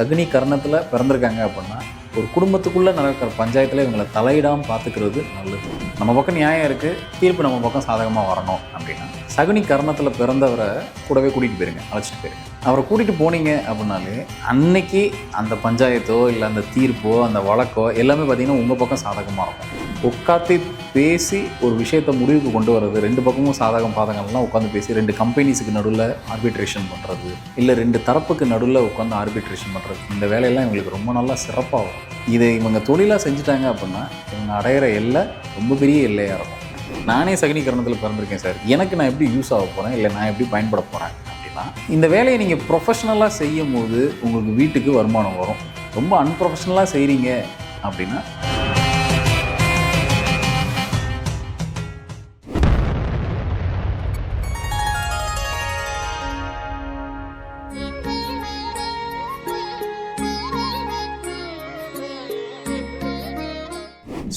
சகுனி கர்ணத்தில் பிறந்திருக்காங்க அப்படின்னா ஒரு குடும்பத்துக்குள்ளே நடக்கிற பஞ்சாயத்தில் இவங்களை தலையிடாமல் பார்த்துக்கிறது நல்லது. நம்ம பக்கம் நியாயம் இருக்குது தீர்ப்பு நம்ம பக்கம் சாதகமாக வரணும் அப்படின்னா. சகுனி கர்ணத்தில் பிறந்தவரை கூடவே கூட்டிகிட்டு போயிருங்க அழைச்சிட்டு போயிருங்க. அவரை கூட்டிகிட்டு போனீங்க அப்படின்னாலே அன்னைக்கு அந்த பஞ்சாயத்தோ இல்லை அந்த தீர்ப்போ அந்த வழக்கோ எல்லாமே பார்த்தீங்கன்னா உங்கள் பக்கம் சாதகமாக இருக்கும். உட்காந்து பேசி ஒரு விஷயத்தை முடிவுக்கு கொண்டு வர்றது ரெண்டு பக்கமும் சாதகம் பாதகம்லாம் உட்காந்து பேசி ரெண்டு கம்பெனிஸுக்கு நடுவில் ஆர்பிட்ரேஷன் பண்ணுறது இல்லை ரெண்டு தரப்புக்கு நடுவில் உட்காந்து ஆர்பிட்ரேஷன் பண்ணுறது இந்த வேலையெல்லாம் இவங்களுக்கு ரொம்ப நல்லா சிறப்பாக வரும் இதை இவங்க தொழிலாக செஞ்சுட்டாங்க அப்படின்னா இவங்க அடையிற எல்லை ரொம்ப பெரிய எல்லையாக இருக்கும். நானே சகனீகரணத்தில் பிறந்திருக்கேன் சார். எனக்கு நான் எப்படி யூஸ் ஆக போகிறேன் இல்லை நான் எப்படி பயன்பட போகிறேன் அப்படின்னா இந்த வேலையை நீங்கள் ப்ரொஃபஷ்னலாக செய்யும் போது உங்களுக்கு வீட்டுக்கு வருமானம் வரும். ரொம்ப அன்ப்ரொஃபஷ்னலாக செய்கிறீங்க அப்படின்னா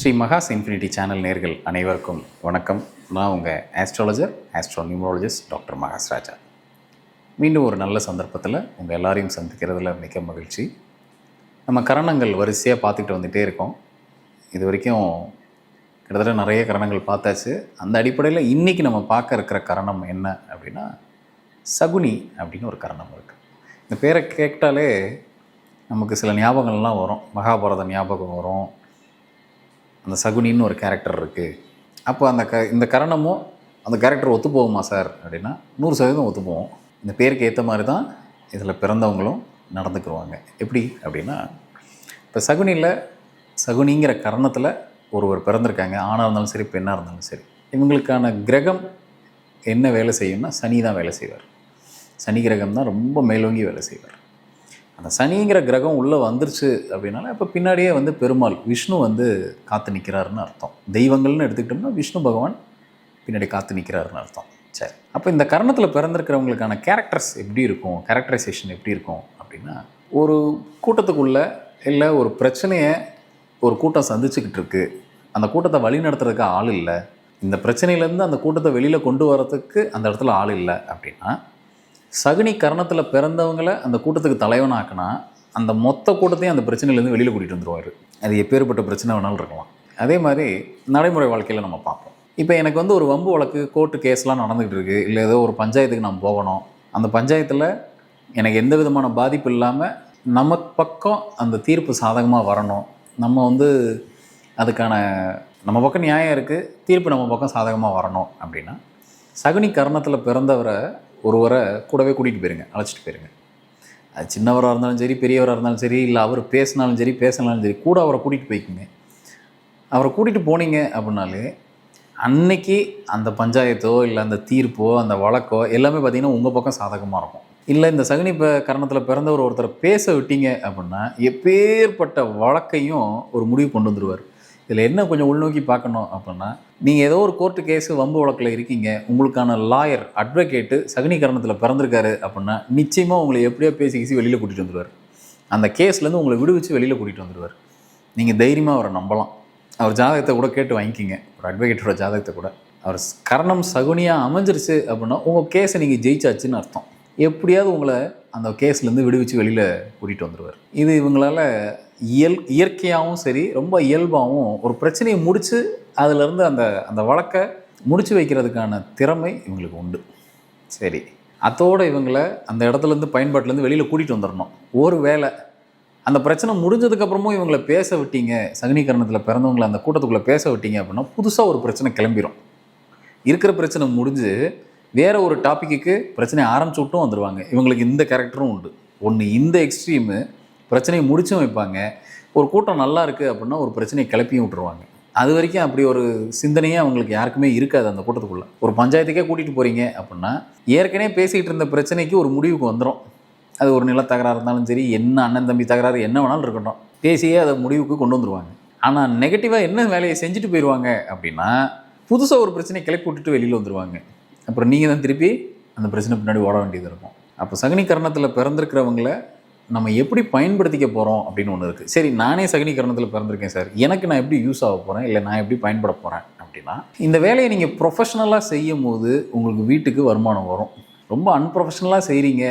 ஸ்ரீ மகாஸ் இன்ஃபினிட்டி சேனல் நேர்கள் அனைவருக்கும் வணக்கம். நான் உங்கள் astrologer astro numerologist doctor Mahas Raja. மீண்டும் ஒரு நல்ல சந்தர்ப்பத்தில் உங்கள் எல்லாரையும் சந்திக்கிறதுல மிக மகிழ்ச்சி. நம்ம கரணங்கள் வரிசையாக பார்த்துக்கிட்டு வந்துகிட்டே இருக்கோம். இது வரைக்கும் கிட்டத்தட்ட நிறைய கரணங்கள் பார்த்தாச்சு. அந்த அடிப்படையில் இன்றைக்கி நம்ம பார்க்க இருக்கிற கரணம் என்ன அப்படின்னா சகுனி அப்படின்னு ஒரு கரணம் இருக்குது இந்த பேரை கேட்டாலே நமக்கு சில ஞாபகங்கள்லாம் வரும். மகாபாரத ஞாபகம் வரும். அந்த சகுனின்னு ஒரு கேரக்டர் இருக்குது அப்போ அந்த க இந்த கரணமும் அந்த கேரக்டர் ஒத்து போகுமா சார் அப்படின்னா நூறு சதவீதம் ஒத்து போகும் இந்த பேருக்கு ஏற்ற மாதிரி தான் இதில் பிறந்தவங்களும் நடந்துக்குருவாங்க எப்படி அப்படின்னா இப்போ சகுனியில் சகுனிங்கிற கரணத்தில் ஒருவர் பிறந்திருக்காங்க. ஆணாக இருந்தாலும் சரி பெண்ணாக இருந்தாலும் சரி. இவங்களுக்கான கிரகம் என்ன வேலை செய்யும்னா சனி தான் வேலை செய்வார். சனி கிரகம் தான் ரொம்ப மேலோங்கி வேலை செய்வார். அந்த சனிங்கிற கிரகம் உள்ளே வந்துருச்சு அப்படின்னால இப்போ பின்னாடியே வந்து பெருமாள் விஷ்ணு வந்து காத்து நிற்கிறாருன்னு அர்த்தம். தெய்வங்கள்னு எடுத்துக்கிட்டோம்னா விஷ்ணு பகவான் பின்னாடி காத்து நிற்கிறாருன்னு அர்த்தம். சரி. அப்போ இந்த கரணத்தில் பிறந்திருக்கிறவங்களுக்கான கேரக்டர்ஸ் எப்படி இருக்கும்? கேரக்டரைசேஷன் எப்படி இருக்கும்? அப்படின்னா ஒரு கூட்டத்துக்குள்ளே இல்லை ஒரு பிரச்சனையை ஒரு கூட்டம் சந்திச்சுக்கிட்டு இருக்கு. அந்த கூட்டத்தை வழி நடத்துறதுக்கு ஆள் இல்லை. இந்த பிரச்சனையிலேருந்து அந்த கூட்டத்தை வெளியில் கொண்டு வரதுக்கு அந்த இடத்துல ஆள் இல்லை அப்படின்னா சகுனி கரணத்தில் பிறந்தவங்களை அந்த கூட்டத்துக்கு தலைவனாக்குனா அந்த மொத்த கூட்டத்தையும் அந்த பிரச்சனையிலேருந்து வெளியில் கூட்டிகிட்டு வந்துடுவார் அது எப்பேற்பட்ட பிரச்சனை வேணாலும் இருக்கலாம். அதே மாதிரி நடைமுறை வாழ்க்கையில் நம்ம பார்ப்போம். இப்போ எனக்கு வந்து ஒரு வம்பு வழக்கு கோர்ட்டு கேஸ்லாம் நடந்துகிட்டு இருக்குது இல்லை ஏதோ ஒரு பஞ்சாயத்துக்கு நான் போகணும். அந்த பஞ்சாயத்தில் எனக்கு எந்த விதமான பாதிப்பு இல்லாமல் நம்ம பக்கம் அந்த தீர்ப்பு சாதகமாக வரணும். நம்ம வந்து அதுக்கான நம்ம பக்கம் நியாயம் இருக்குது தீர்ப்பு நம்ம பக்கம் சாதகமாக வரணும் அப்படின்னா சகுனி கரணத்தில் பிறந்தவரை ஒருவரை கூடவே கூட்டிகிட்டு போயிருங்க அழைச்சிட்டு போயிருங்க. அது சின்னவராக இருந்தாலும் சரி பெரியவராக இருந்தாலும் சரி இல்லை அவர் பேசினாலும் சரி பேசினாலும் சரி கூட அவரை கூட்டிகிட்டு போய்க்குங்க. அவரை கூட்டிகிட்டு போனீங்க அப்படின்னாலே அன்னைக்கு அந்த பஞ்சாயத்தோ இல்லை அந்த தீர்ப்போ அந்த வழக்கோ எல்லாமே பார்த்தீங்கன்னா உங்கள் பக்கம் சாதகமாக இருக்கும். இல்லை இந்த சகுனி ப கரணத்தில் பிறந்தவர் ஒருத்தரை பேச விட்டீங்க அப்படின்னா எப்பேற்பட்ட வழக்கையும் ஒரு முடிவு கொண்டு வந்துடுவார் இதில் என்ன கொஞ்சம் உள்நோக்கி பார்க்கணும் அப்படின்னா நீங்கள் ஏதோ ஒரு கோர்ட்டு கேஸு வம்பு வழக்கில் இருக்கீங்க உங்களுக்கான லாயர் அட்வொகேட்டு சகுனிகரணத்தில் பிறந்திருக்காரு அப்படின்னா நிச்சயமாக உங்களை எப்படியோ பேசி பேசி வெளியில் கூட்டிகிட்டு வந்துடுவார் அந்த கேஸ்லேருந்து உங்களை விடுவிச்சு வெளியில் கூட்டிகிட்டு வந்துடுவார் நீங்கள் தைரியமாக அவரை நம்பலாம். அவர் ஜாதகத்தை கூட கேட்டு வாங்கிக்கிங்க. ஒரு அட்வொகேட்டோட ஜாதகத்தை கூட. அவர் கரணம் சகுனியாக அமைஞ்சிருச்சு அப்படின்னா உங்கள் கேஸை நீங்கள் ஜெயிச்சாச்சுன்னு அர்த்தம். எப்படியாவது உங்களை அந்த கேஸ்லேருந்து விடுவிச்சு வெளியில் கூட்டிகிட்டு வந்துடுவார் இது இவங்களால் இயல் இயற்கையாகவும் சரி ரொம்ப இயல்பாகவும் ஒரு பிரச்சனையை முடித்து அதிலிருந்து அந்த அந்த வழக்கை முடிச்சு வைக்கிறதுக்கான திறமை இவங்களுக்கு உண்டு. சரி அத்தோடு இவங்களை அந்த இடத்துலேருந்து பயன்பாட்டிலேருந்து வெளியில் கூட்டிகிட்டு வந்துடணும் ஒரு வேலை அந்த பிரச்சனை முடிஞ்சதுக்கப்புறமும் இவங்களை பேச விட்டீங்க சகனீகரணத்தில் பிறந்தவங்களை அந்த கூட்டத்துக்குள்ளே பேச விட்டீங்க அப்படின்னா புதுசாக ஒரு பிரச்சனை கிளம்பிடும் இருக்கிற பிரச்சனை முடிஞ்சு வேற ஒரு டாப்பிக்கு பிரச்சனை ஆரம்பிச்சு விட்டும் வந்துடுவாங்க இவங்களுக்கு இந்த கேரக்டரும் உண்டு. ஒன்று இந்த எக்ஸ்ட்ரீமு பிரச்சனையை முடிச்சும் வைப்பாங்க. ஒரு கூட்டம் நல்லா இருக்குது அப்படின்னா ஒரு பிரச்சனையை கிளப்பியும் விட்டுருவாங்க. அது வரைக்கும் அப்படி ஒரு சிந்தனையே அவங்களுக்கு யாருக்குமே இருக்காது அந்த கூட்டத்துக்குள்ளே. ஒரு பஞ்சாயத்துக்கே கூட்டிகிட்டு போகிறீங்க அப்படின்னா ஏற்கனவே பேசிகிட்டு இருந்த பிரச்சனைக்கு ஒரு முடிவுக்கு வந்துடும் அது ஒரு நில தகராறு இருந்தாலும் சரி என்ன அண்ணன் தம்பி தகராறு என்ன வேணாலும் இருக்கட்டும். பேசியே அதை முடிவுக்கு கொண்டு வந்துருவாங்க. ஆனால் நெகட்டிவாக என்ன வேலையை செஞ்சுட்டு போயிடுவாங்க அப்படின்னா புதுசாக ஒரு பிரச்சனையை கிளப்பி விட்டுட்டு வெளியில் வந்துடுவாங்க அப்புறம் நீங்கள் தான் திருப்பி அந்த பிரச்சனை பின்னாடி ஓட வேண்டியது இருக்கும். அப்போ சகுனிகரணத்தில் பிறந்திருக்கிறவங்கள நம்ம எப்படி பயன்படுத்திக்க போகிறோம் அப்படின்னு ஒன்று இருக்குது சரி நானே சகுனிகரணத்தில் பிறந்திருக்கேன் சார். எனக்கு நான் எப்படி யூஸ் ஆக போகிறேன் இல்லை நான் எப்படி பயன்பட போகிறேன் அப்படின்னா இந்த வேலையை நீங்கள் ப்ரொஃபஷ்னலாக செய்யும் போது உங்களுக்கு வீட்டுக்கு வருமானம் வரும். ரொம்ப அன்ப்ரொஃபஷ்னலாக செய்கிறீங்க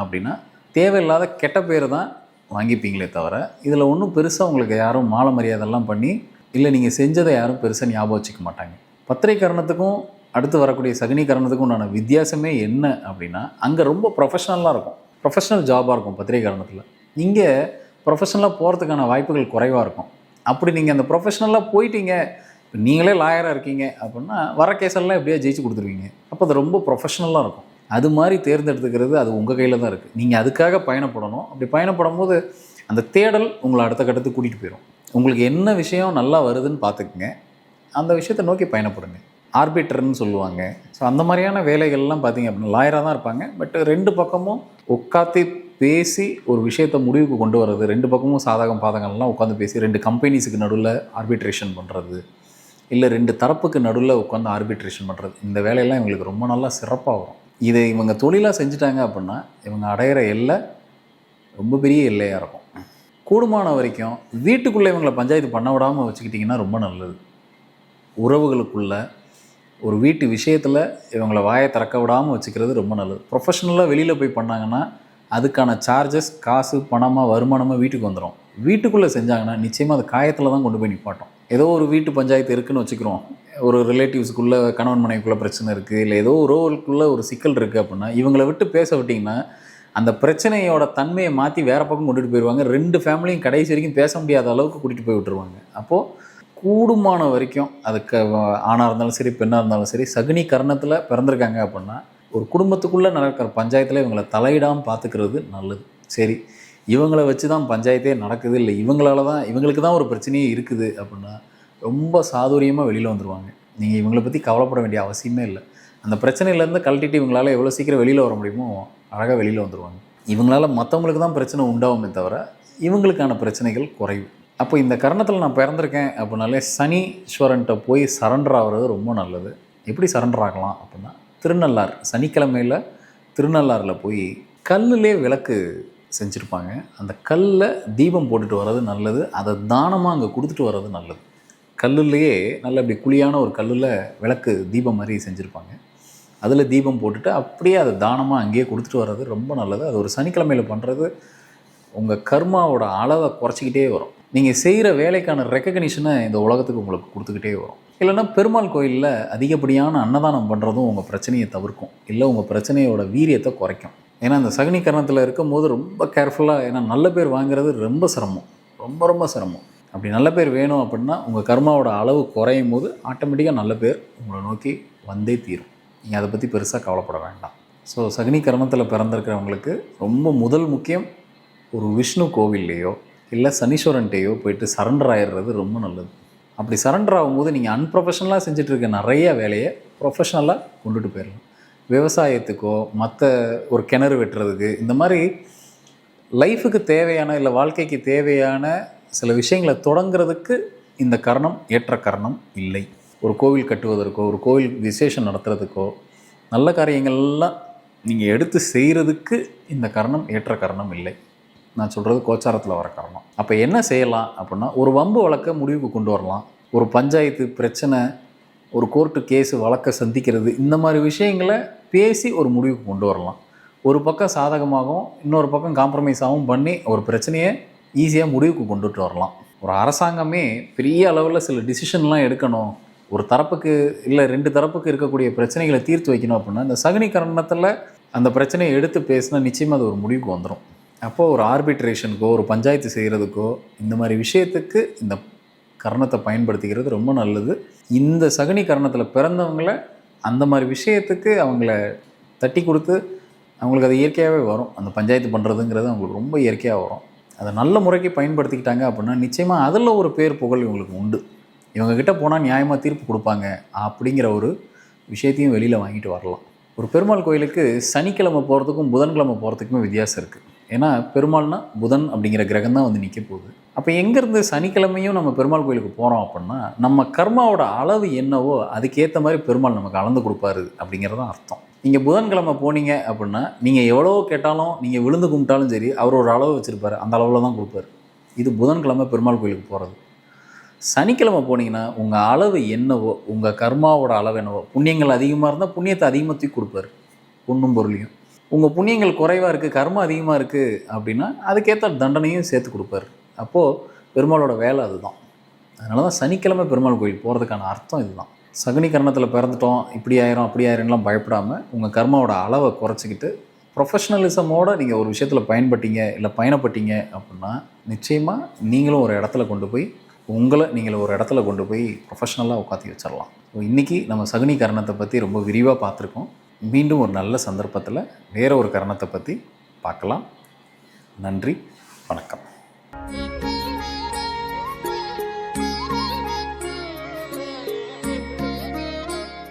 அப்படின்னா தேவையில்லாத கெட்ட பேர் தான் வாங்கிப்பீங்களே தவிர இதில் ஒன்றும் பெருசாக உங்களுக்கு யாரும் மாலை மரியாதைலாம் பண்ணி இல்லை நீங்கள் செஞ்சதை யாரும் பெருசாக ஞாபகம் வச்சுக்க மாட்டாங்க. பத்திரிகரணத்துக்கும் அடுத்து வரக்கூடிய சகுனி கரணத்துக்கு உண்டான வித்தியாசமே என்ன அப்படின்னா அங்கே ரொம்ப ப்ரொஃபஷனலாக இருக்கும். ப்ரொஃபஷனல் ஜாபாக இருக்கும் பத்திரை கரணத்தில் இங்கே ப்ரொஃபஷனலாக போகிறதுக்கான வாய்ப்புகள் குறைவாக இருக்கும். அப்படி நீங்கள் அந்த ப்ரொஃபஷனலாக போயிட்டீங்க இப்போ நீங்களே லாயராக இருக்கீங்க அப்படின்னா வர கேஸெல்லாம் எப்படியா ஜெயிச்சு கொடுத்துருவீங்க. அப்போ அது ரொம்ப ப்ரொஃபஷனலாக இருக்கும். அது மாதிரி தேர்ந்தெடுத்துக்கிறது அது உங்கள் கையில் தான் இருக்குது நீங்கள் அதுக்காக பயணப்படணும். அப்படி பயணப்படும் போது அந்த தேடல் உங்களை அடுத்த கட்டத்துக்கு கூட்டிகிட்டு போயிடும் உங்களுக்கு என்ன விஷயம் நல்லா வருதுன்னு பார்த்துக்குங்க. அந்த விஷயத்தை நோக்கி பயணப்படுங்க. ஆர்பிட்டர்னு சொல்லுவாங்க. ஸோ அந்த மாதிரியான வேலைகள்லாம் பார்த்தீங்க அப்படின்னா லாயராக தான் இருப்பாங்க. பட் ரெண்டு பக்கமும் உட்காந்து பேசி ஒரு விஷயத்தை முடிவுக்கு கொண்டு வர்றது ரெண்டு பக்கமும் சாதகம் பாதகம்லாம் உட்காந்து பேசி ரெண்டு கம்பெனிஸுக்கு நடுவில் ஆர்பிட்ரேஷன் பண்ணுறது இல்லை ரெண்டு தரப்புக்கு நடுவில் உட்காந்து ஆர்பிட்ரேஷன் பண்ணுறது இந்த வேலையெல்லாம் இவங்களுக்கு ரொம்ப நல்லா சிறப்பாக வரும். இதை இவங்க தொழிலாக செஞ்சுட்டாங்க அப்படின்னா இவங்க அடையிற எல்லை ரொம்ப பெரிய எல்லையாக இருக்கும். கூடுமான வரைக்கும் வீட்டுக்குள்ளே இவங்களை பஞ்சாயத்து பண்ண விடாமல் வச்சுக்கிட்டிங்கன்னா ரொம்ப நல்லது. உறவுகளுக்குள்ளே ஒரு வீட்டு விஷயத்தில் இவங்களை வாயை திறக்க விடாமல் வச்சுக்கிறது ரொம்ப நல்லது. ப்ரொஃபஷனலாக வெளியில் போய் பண்ணாங்கன்னா அதுக்கான சார்ஜஸ் காசு பணமாக வருமானமாக வீட்டுக்கு வந்துடும் வீட்டுக்குள்ளே செஞ்சாங்கன்னா நிச்சயமாக அது காயத்தில் தான் கொண்டு போய் நிப்பாட்டும். ஏதோ ஒரு வீட்டு பஞ்சாயத்து இருக்குன்னு வச்சுக்கிறோம். ஒரு ரிலேட்டிவ்ஸுக்குள்ளே கணவன் மனைவிக்குள்ளே பிரச்சனை இருக்குது இல்லை ஏதோ உறவுகளுக்குள்ளே ஒரு சிக்கல் இருக்குது அப்படின்னா இவங்களை விட்டு பேச விட்டிங்கன்னா அந்த பிரச்சனையோட தன்மையை மாற்றி வேறு பக்கம் கொண்டுட்டு போயிடுவாங்க ரெண்டு ஃபேமிலியும் கடைசி வரைக்கும் பேச முடியாத அளவுக்கு கூட்டிகிட்டு போய் விட்டுருவாங்க. அப்போது கூடுமான வரைக்கும் அதுக்கு ஆணாக இருந்தாலும் சரி பெண்ணாக இருந்தாலும் சரி சகுனி கர்ணத்தில் பிறந்திருக்காங்க அப்படின்னா ஒரு குடும்பத்துக்குள்ளே நடக்கிற பஞ்சாயத்தில் இவங்களை தலையிடாமல் பார்த்துக்கிறது நல்லது. சரி இவங்களை வச்சு தான் பஞ்சாயத்தே நடக்குது இல்லை இவங்களால தான் இவங்களுக்கு தான் ஒரு பிரச்சனையே இருக்குது அப்படின்னா ரொம்ப சாதுரியமாக வெளியில் வந்துடுவாங்க நீங்கள் இவங்களை பற்றி கவலைப்பட வேண்டிய அவசியமே இல்லை. அந்த பிரச்சனையிலேருந்து கழட்டிட்டு இவங்களால் எவ்வளோ சீக்கிரம் வெளியில் வர முடியுமோ அழகாக வெளியில் வந்துடுவாங்க இவங்களால் மற்றவங்களுக்கு தான் பிரச்சனை உண்டாகுமே தவிர இவங்களுக்கான பிரச்சனைகள் குறைவு. அப்போ இந்த கரணத்தில் நான் பிறந்திருக்கேன் அப்படின்னாலே சனீஸ்வரன்ட்ட போய் சரண்டர் ஆகிறது ரொம்ப நல்லது. எப்படி சரண்டர் ஆகலாம் அப்படின்னா திருநள்ளார் சனிக்கிழமையில் திருநள்ளாரில் போய் கல்லுலே விளக்கு செஞ்சுருப்பாங்க. அந்த கல்லில் தீபம் போட்டுட்டு வர்றது நல்லது. அதை தானமாக அங்கே கொடுத்துட்டு வர்றது நல்லது. கல்லுலேயே நல்ல அப்படி குழியான ஒரு கல்லில் விளக்கு தீபம் மாதிரி செஞ்சுருப்பாங்க. அதில் தீபம் போட்டுட்டு அப்படியே அதை தானமாக அங்கேயே கொடுத்துட்டு வர்றது ரொம்ப நல்லது. அது ஒரு சனிக்கிழமையில் பண்ணுறது உங்கள் கர்மாவோட அளவை குறைச்சிக்கிட்டே வரும். நீங்கள் செய்கிற வேலைக்கான ரெக்கக்னிஷனை இந்த உலகத்துக்கு உங்களுக்கு கொடுத்துக்கிட்டே வரும். இல்லைன்னா பெருமாள் கோயிலில் அதிகப்படியான அன்னதானம் பண்ணுறதும் உங்கள் பிரச்சனையை தவிர்க்கும். இல்லை உங்கள் பிரச்சனையோட வீரியத்தை குறைக்கும். ஏன்னா அந்த சகுனிகரணத்தில் இருக்கும்போது ரொம்ப கேர்ஃபுல்லாக ஏன்னா நல்ல பேர் வாங்குறது ரொம்ப சிரமம். ரொம்ப ரொம்ப சிரமம். அப்படி நல்ல பேர் வேணும் அப்படின்னா உங்கள் கர்மாவோட அளவு குறையும் போது ஆட்டோமேட்டிக்காக நல்ல பேர் உங்களை நோக்கி வந்தே தீரும். நீங்கள் அதை பற்றி பெருசாக கவலைப்பட வேண்டாம். ஸோ சகுனி கரணத்தில் பிறந்திருக்கிறவங்களுக்கு ரொம்ப முதல் முக்கியம் ஒரு விஷ்ணு கோவில்லையோ இல்லை சனீஸ்வரன்ட்டேயோ போயிட்டு சரண்டர் ஆகிடுறது ரொம்ப நல்லது. அப்படி சரண்டர் ஆகும்போது நீங்கள் அன்ப்ரொஃபஷனலாக செஞ்சுட்டு இருக்க நிறைய வேலையை ப்ரொஃபஷனலாக கொண்டுட்டு போயிடலாம். விவசாயத்துக்கோ மற்ற ஒரு கிணறு வெட்டுறதுக்கு இந்த மாதிரி லைஃபுக்கு தேவையான இல்லை வாழ்க்கைக்கு தேவையான சில விஷயங்களை தொடங்குறதுக்கு இந்த கரணம் ஏற்ற கரணம் இல்லை. ஒரு கோவில் கட்டுவதற்கோ ஒரு கோவில் விசேஷம் நடத்துறதுக்கோ நல்ல காரியங்கள்லாம் நீங்கள் எடுத்து செய்கிறதுக்கு இந்த கரணம் ஏற்ற கரணம் இல்லை. நான் சொல்கிறது கோச்சாரத்தில் வர காரணம். அப்போ என்ன செய்யலாம் அப்படின்னா ஒரு வம்பு வழக்க முடிவுக்கு கொண்டு வரலாம். ஒரு பஞ்சாயத்து பிரச்சனை ஒரு கோர்ட்டு கேஸு வழக்க சந்திக்கிறது இந்த மாதிரி விஷயங்களை பேசி ஒரு முடிவுக்கு கொண்டு வரலாம். ஒரு பக்கம் சாதகமாகவும் இன்னொரு பக்கம் காம்ப்ரமைஸாகவும் பண்ணி ஒரு பிரச்சனையை ஈஸியாக முடிவுக்கு கொண்டுட்டு வரலாம். ஒரு அரசாங்கமே பெரிய அளவில் சில டிசிஷன்லாம் எடுக்கணும். ஒரு தரப்புக்கு இல்லை ரெண்டு தரப்புக்கு இருக்கக்கூடிய பிரச்சனைகளை தீர்த்து வைக்கணும் அப்படின்னா இந்த சகுனி கரணத்தில் அந்த பிரச்சனையை எடுத்து பேசினா நிச்சயமாக அது ஒரு முடிவுக்கு வந்துடும் அப்போது ஒரு ஆர்பிட்ரேஷனுக்கோ ஒரு பஞ்சாயத்து செய்கிறதுக்கோ இந்த மாதிரி விஷயத்துக்கு இந்த கரணத்தை பயன்படுத்திக்கிறது ரொம்ப நல்லது. இந்த சகுனி கரணத்தில் பிறந்தவங்களை அந்த மாதிரி விஷயத்துக்கு அவங்கள தட்டி கொடுத்து அவங்களுக்கு அது இயற்கையாகவே வரும். அந்த பஞ்சாயத்து பண்ணுறதுங்கிறது அவங்களுக்கு ரொம்ப இயற்கையாக வரும். அதை நல்ல முறைக்கு பயன்படுத்திக்கிட்டாங்க அப்படின்னா நிச்சயமாக அதில் ஒரு பேர் புகழ் இவங்களுக்கு உண்டு. இவங்கக்கிட்ட போனால் நியாயமாக தீர்ப்பு கொடுப்பாங்க. அப்படிங்கிற ஒரு விஷயத்தையும் வெளியில் வாங்கிட்டு வரலாம். ஒரு பெருமாள் கோயிலுக்கு சனிக்கிழமை போகிறதுக்கும் புதன்கிழமை போகிறதுக்குமே வித்தியாசம் இருக்குது ஏன்னா பெருமாள்னா புதன் அப்படிங்கிற கிரகம் தான் வந்து நிற்க போகுது. அப்போ எங்கேருந்து சனிக்கிழமையும் நம்ம பெருமாள் கோயிலுக்கு போகிறோம் அப்படின்னா நம்ம கர்மாவோட அளவு என்னவோ அதுக்கேற்ற மாதிரி பெருமாள் நமக்கு அளந்து கொடுப்பாரு அப்படிங்கிறதான் அர்த்தம். நீங்கள் புதன்கிழமை போனீங்க அப்படின்னா நீங்கள் எவ்வளோ கேட்டாலும் நீங்கள் விழுந்து கும்பிட்டாலும் சரி அவர் ஒரு அளவு வச்சுருப்பாரு. அந்த அளவில் தான் கொடுப்பாரு. இது புதன்கிழமை பெருமாள் கோயிலுக்கு போகிறது சனிக்கிழமை போனீங்கன்னா உங்கள் அளவு என்னவோ உங்கள் கர்மாவோட அளவு என்னவோ புண்ணியங்கள் அதிகமாக இருந்தால் புண்ணியத்தை அதிகமாக தூக்கி கொடுப்பாரு. பொண்ணும் பொருளையும். உங்கள் புண்ணியங்கள் குறைவாக இருக்குது கர்மம் அதிகமாக இருக்குது அப்படின்னா அதுக்கேற்ற தண்டனையும் சேர்த்து கொடுப்பாரு. அப்போது பெருமாளோட வேலை அதுதான். அதனால தான் சனிக்கிழமை பெருமாள் கோயில் போகிறதுக்கான அர்த்தம் இதுதான். சகுனி கரணத்தில் பிறந்துட்டோம் இப்படி ஆயிரும் அப்படி ஆயிரும்லாம் பயப்படாமல் உங்கள் கர்மாவோட அளவை குறைச்சிக்கிட்டு ப்ரொஃபஷனலிசமோடு நீங்கள் ஒரு விஷயத்தில் பயன்பட்டீங்க இல்லை பயணப்பட்டீங்க அப்படின்னா நிச்சயமாக நீங்களும் ஒரு இடத்துல கொண்டு போய் உங்களை நீங்கள் ஒரு இடத்துல கொண்டு போய் ப்ரொஃபஷ்னலாக உட்காத்தி வச்சிடலாம் ஸோ இன்றைக்கி நம்ம சகுனி கரணத்தை பற்றி ரொம்ப விரிவாக பார்த்துருக்கோம். மீண்டும் ஒரு நல்ல சந்தர்ப்பத்தில் வேற ஒரு கரணத்தை பற்றி பார்க்கலாம். நன்றி வணக்கம்.